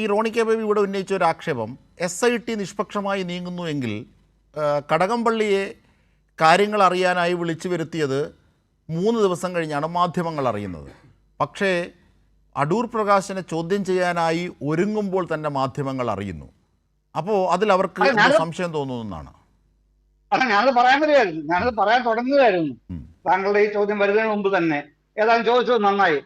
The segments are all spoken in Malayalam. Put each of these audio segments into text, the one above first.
ഈ റോണി കെ ബേബി ഇവിടെ ഉന്നയിച്ച ഒരു ആക്ഷേപം എസ് ഐ ടി നിഷ്പക്ഷമായി നീങ്ങുന്നുവെങ്കിൽ എങ്കിൽ കടകംപള്ളിയെ കാര്യങ്ങൾ അറിയാനായി വിളിച്ചു വരുത്തിയത് മൂന്ന് ദിവസം കഴിഞ്ഞാണ് മാധ്യമങ്ങൾ അറിയുന്നത്. പക്ഷേ അടൂർ പ്രകാശിനെ ചോദ്യം ചെയ്യാനായി ഒരുങ്ങുമ്പോൾ തന്നെ മാധ്യമങ്ങൾ അറിയുന്നു. അപ്പോൾ അതിൽ അവർക്ക് സംശയം തോന്നുന്നതാണ് അല്ല ഞാനത് പറയാൻ വരികയായിരുന്നു. ഞാനത് പറയാൻ തുടങ്ങുകയായിരുന്നു. താങ്കളുടെ ഈ ചോദ്യം വരുന്നതിന് മുമ്പ് തന്നെ. ഏതായാലും ചോദിച്ചത് നന്നായി.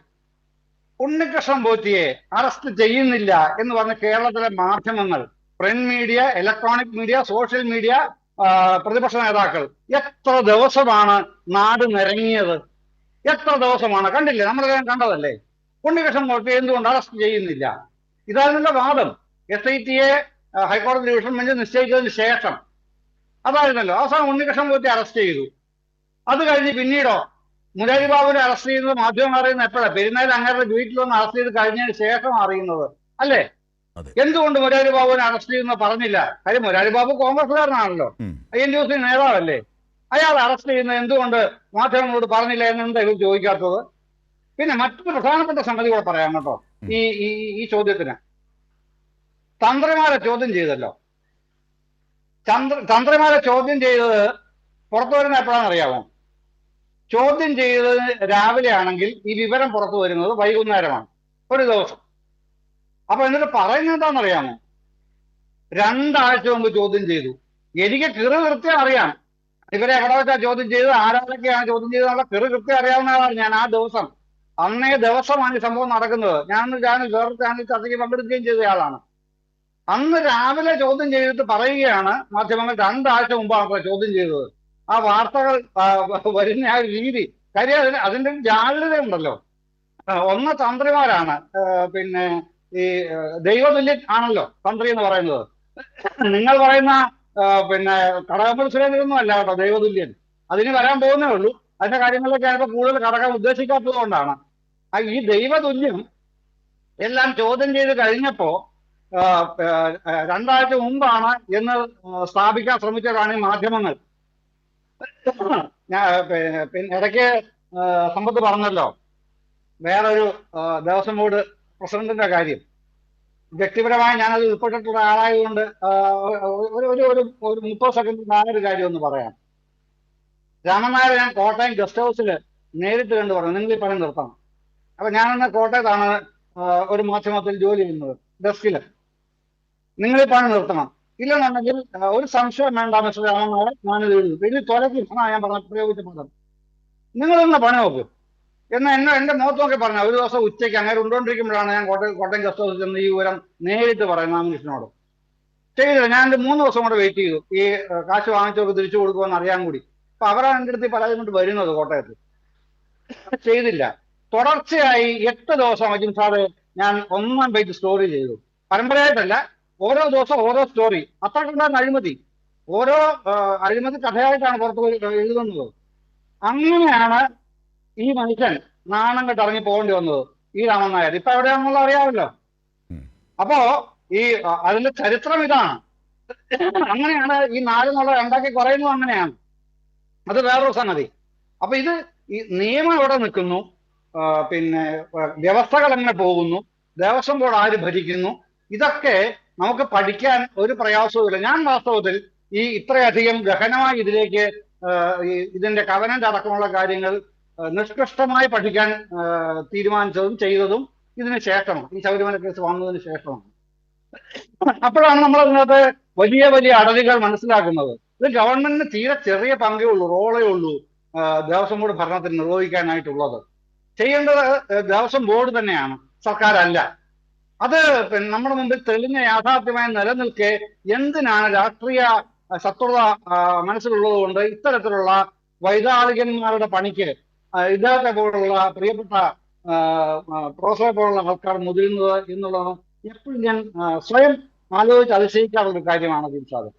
ഉണ്ണികൃഷ്ണൻ പോറ്റിയെ അറസ്റ്റ് ചെയ്യുന്നില്ല എന്ന് പറഞ്ഞ കേരളത്തിലെ മാധ്യമങ്ങൾ print media electronic media social media പ്രതിപക്ഷ നേതാക്കൾ എത്ര ദിവസമാണ് നാട് നിരങ്ങിയത് എത്ര ദിവസമാണ്? കണ്ടില്ലേ? നമ്മളെല്ലാം കണ്ടതല്ലേ? ഉണ്ണികൃഷ്ണൻ പോറ്റിയെ എന്തുകൊണ്ട് അറസ്റ്റ് ചെയ്യുന്നില്ല? ഇതായിരുന്നല്ലോ വാദം. എസ് ഐ ടിയെ ഹൈക്കോടതി ഡിവിഷൻ ബെഞ്ച് നിശ്ചയിച്ചതിന് ശേഷം. അതായിരുന്നല്ലോ. അവസാനം ഉണ്ണികൃഷ്ണൻ പോറ്റി അറസ്റ്റ് ചെയ്തു. അത് കഴിഞ്ഞ് പിന്നീടോ? മുരാരി ബാബുവിനെ അറസ്റ്റ് ചെയ്യുന്നത് മാധ്യമം അറിയുന്നത് എപ്പോഴാണ് പെരുന്നാൾ അങ്ങേരുടെ വീട്ടിൽ വന്ന് അറസ്റ്റ് ചെയ്ത് കഴിഞ്ഞതിന് ശേഷം അറിയുന്നത് അല്ലേ. എന്തുകൊണ്ട് മുരാരി ബാബുവിനെ അറസ്റ്റ് ചെയ്യുന്ന പറഞ്ഞില്ല? കാര്യം മുരാരി ബാബു കോൺഗ്രസ്സുകാരനാണല്ലോ. ഐ എൻ ഡി സി നേതാവല്ലേ? അയാൾ അറസ്റ്റ് ചെയ്യുന്നത് എന്തുകൊണ്ട് മാധ്യമങ്ങളോട് പറഞ്ഞില്ല എന്നെന്താ ഇവർ ചോദിക്കാത്തത്? പിന്നെ മറ്റൊരു പ്രധാനപ്പെട്ട സംഗതി കൂടെ പറയാം കേട്ടോ. ഈ ഈ ചോദ്യത്തിന്. തന്ത്രിമാരെ ചോദ്യം ചെയ്തല്ലോ. തന്ത്രിമാരെ ചോദ്യം ചെയ്തത് പുറത്തു വരുന്ന എപ്പോഴാണെന്ന് അറിയാമോ? ചോദ്യം ചെയ്തത് രാവിലെ ആണെങ്കിൽ ഈ വിവരം പുറത്തു വരുന്നത് വൈകുന്നേരമാണ്. ഒരു ദിവസം. അപ്പൊ എന്നിട്ട് പറയുന്നത് എന്താണെന്നറിയാമോ? രണ്ടാഴ്ച മുമ്പ് ചോദ്യം ചെയ്തു. എനിക്ക് കിറു കൃത്യം അറിയാം. ഇവരെ എവിടെ വെച്ചാ ചോദ്യം ചെയ്തത്? ആരാധൊക്കെയാണ് ചോദ്യം ചെയ്തതെന്നുള്ള കിറു കൃത്യം അറിയാവുന്ന ആളാണ് ഞാൻ ആ ദിവസം. അന്നേ ദിവസമാണ് ഈ സംഭവം നടക്കുന്നത്. ഞാൻ ചാനൽ വേറെ ചാനൽ ചർച്ചയ്ക്ക് പങ്കെടുക്കുകയും ചെയ്ത ആളാണ്. അന്ന് രാവിലെ ചോദ്യം ചെയ്തിട്ട് പറയുകയാണ് മാധ്യമങ്ങൾ രണ്ടാഴ്ച മുമ്പാണ് ചോദ്യം ചെയ്തത്. ആ വാർത്തകൾ വരുന്ന ആ രീതി. കാര്യം അതിന് അതിന്റെ ഒരു ജാഗ്രത ഉണ്ടല്ലോ. ആ, ഒന്ന് തന്ത്രിമാരാണ്. പിന്നെ ഈ ദൈവതുല്യ ആണല്ലോ തന്ത്രി എന്ന് പറയുന്നത്. നിങ്ങൾ പറയുന്ന പിന്നെ കടകപ്പള്ളി സുരേന്ദ്രനൊന്നും അല്ല കേട്ടോ ദൈവതുല്യൻ. അതിന് വരാൻ പോകുന്നേ ഉള്ളൂ. അതിന്റെ കാര്യങ്ങളിലൊക്കെ ആയപ്പോൾ കൂടുതൽ കടക്കാൻ ഉദ്ദേശിക്കാത്തത് കൊണ്ടാണ്. ഈ ദൈവതുല്യം എല്ലാം ചോദ്യം ചെയ്ത് കഴിഞ്ഞപ്പോ രണ്ടാഴ്ച മുമ്പാണ് എന്ന് സ്ഥാപിക്കാൻ ശ്രമിച്ചതാണ് ഈ മാധ്യമങ്ങൾ. ഞാൻ പിന്നെ ഇടയ്ക്ക് സമ്പത്ത് പറഞ്ഞല്ലോ. വേറൊരു ദേവസ്വം ബോർഡ് പ്രസിഡന്റിന്റെ കാര്യം. വ്യക്തിപരമായി ഞാനത് ഉൾപ്പെട്ടിട്ടുള്ള ആളായതുകൊണ്ട് ഒരു ഒരു ഒരു ഒരു മുപ്പത് സെക്കൻഡ് ഞാനൊരു കാര്യം ഒന്ന് പറയാം. രാമനായർ ഞാൻ കോട്ടയം ഗസ്റ്റ് ഹൗസിൽ നേരിട്ട് കണ്ടു പറഞ്ഞു നിങ്ങൾ ഈ പണി നിർത്തണം. അപ്പൊ ഞാനന്ന് കോട്ടയത്താണ് ഒരു മാധ്യമത്തിൽ ജോലി ചെയ്യുന്നത് ഡെസ്കിൽ. നിങ്ങൾ ഈ പണി നിർത്തണം. ഇല്ലെന്നുണ്ടെങ്കിൽ ഒരു സംശയം വേണ്ട മിസ്റ്റർ രാമനാഥൻ ഞാനിത് എഴുതും. പിന്നെ തൊലക്കും ഞാൻ പറഞ്ഞ പ്രയോഗിച്ച പദം. നിങ്ങൾ ഇന്ന് പണി നോക്കും. എന്ന് എന്നെ എന്റെ മുഖത്ത് നോക്കി പറഞ്ഞു ഒരു ദിവസം ഉച്ചയ്ക്ക് അങ്ങനെ ഉണ്ടോണ്ടിരിക്കുമ്പോഴാണ് ഞാൻ കോട്ടയം കോട്ടയം ഗസ്റ്റ് ഹൗസിൽ ചെന്ന് ഈ വിവരം നേരിട്ട് പറയുന്നത് രാമകൃഷ്ണനോട്. ചെയ്തില്ല. ഞാൻ എന്റെ മൂന്ന് ദിവസം കൂടെ വെയിറ്റ് ചെയ്തു. ഈ കാശ് വാങ്ങിച്ചവർക്ക് തിരിച്ചു കൊടുക്കുമെന്ന് അറിയാൻ കൂടി. അപ്പൊ അവരാണ് എന്റെ അടുത്ത് പരാതി കൊണ്ട് വരുന്നത് കോട്ടയത്ത്. ചെയ്തില്ല. തുടർച്ചയായി എട്ട് ദിവസം അജിം സാറ് ഞാൻ ഒന്നാം പേജ് സ്റ്റോറി ചെയ്തു. പരമ്പരയായിട്ടല്ല ഓരോ ദിവസം ഓരോ സ്റ്റോറി അത്രക്കുണ്ടായിരുന്ന അഴിമതി. ഓരോ അഴിമതി കഥയായിട്ടാണ് പുറത്ത് പോയി എഴുതുന്നത്. അങ്ങനെയാണ് ഈ മനുഷ്യൻ നാണം കെട്ട് ഇറങ്ങി പോകേണ്ടി വന്നത്. ഈ രാമൻ നായർ. ഇപ്പൊ എവിടെയാണെന്നുള്ള അറിയാമല്ലോ. അപ്പോ ഈ അതിന്റെ ചരിത്രം ഇതാണ്. അങ്ങനെയാണ് ഈ നാലെന്നുള്ള ഉണ്ടാക്കി കുറയുന്നത് അങ്ങനെയാണ്. അത് വേറൊരു സംഗതി. അപ്പൊ ഇത് ഈ നിയമം എവിടെ നിൽക്കുന്നു? പിന്നെ വ്യവസ്ഥകൾ എങ്ങനെ പോകുന്നു? ദേവസ്വം ബോർഡ് ആര് ഭരിക്കുന്നു? ഇതൊക്കെ നമുക്ക് പഠിക്കാൻ ഒരു പ്രയാസവുമില്ല. ഞാൻ വാസ്തവത്തിൽ ഈ ഇത്രയധികം ഗഹനമായി ഇതിലേക്ക് ഇതിന്റെ കവനന്റ് അടക്കമുള്ള കാര്യങ്ങൾ നിഷ്കൃഷ്ടമായി പഠിക്കാൻ തീരുമാനിച്ചതും ചെയ്തതും ഇതിന് ശേഷമാണ്. ഈ ശബരിമല കേസ് വന്നതിന് ശേഷമാണ്. അപ്പോഴാണ് നമ്മൾ അതിനകത്ത് വലിയ വലിയ അടലുകൾ മനസ്സിലാക്കുന്നത്. ഇത് ഗവൺമെന്റിന് തീരെ ചെറിയ പങ്കേ ഉള്ളൂ റോളേ ഉള്ളൂ ദേവസ്വം ബോർഡ് ഭരണത്തിൽ നിർവഹിക്കാനായിട്ടുള്ളത്. ചെയ്യേണ്ടത് ദേവസ്വം ബോർഡ് തന്നെയാണ്. സർക്കാരല്ല. അത് നമ്മുടെ മുമ്പിൽ തെളിഞ്ഞ യാഥാർത്ഥ്യമായി നിലനിൽക്കെ എന്തിനാണ് രാഷ്ട്രീയ ശത്രുത ആ, മനസ്സിലുള്ളത് കൊണ്ട് ഇത്തരത്തിലുള്ള വൈതാളികന്മാരുടെ പണിക്ക് ഇദ്ദേഹത്തെ പോലുള്ള പ്രിയപ്പെട്ട പ്രൊഫസറെ പോലുള്ള ആൾക്കാർ മുതിരുന്നത് എന്നുള്ളത് എപ്പോഴും ഞാൻ സ്വയം ആലോചിച്ച് അതിശയിക്കാറുള്ള കാര്യമാണ് ദിൽഷാദ്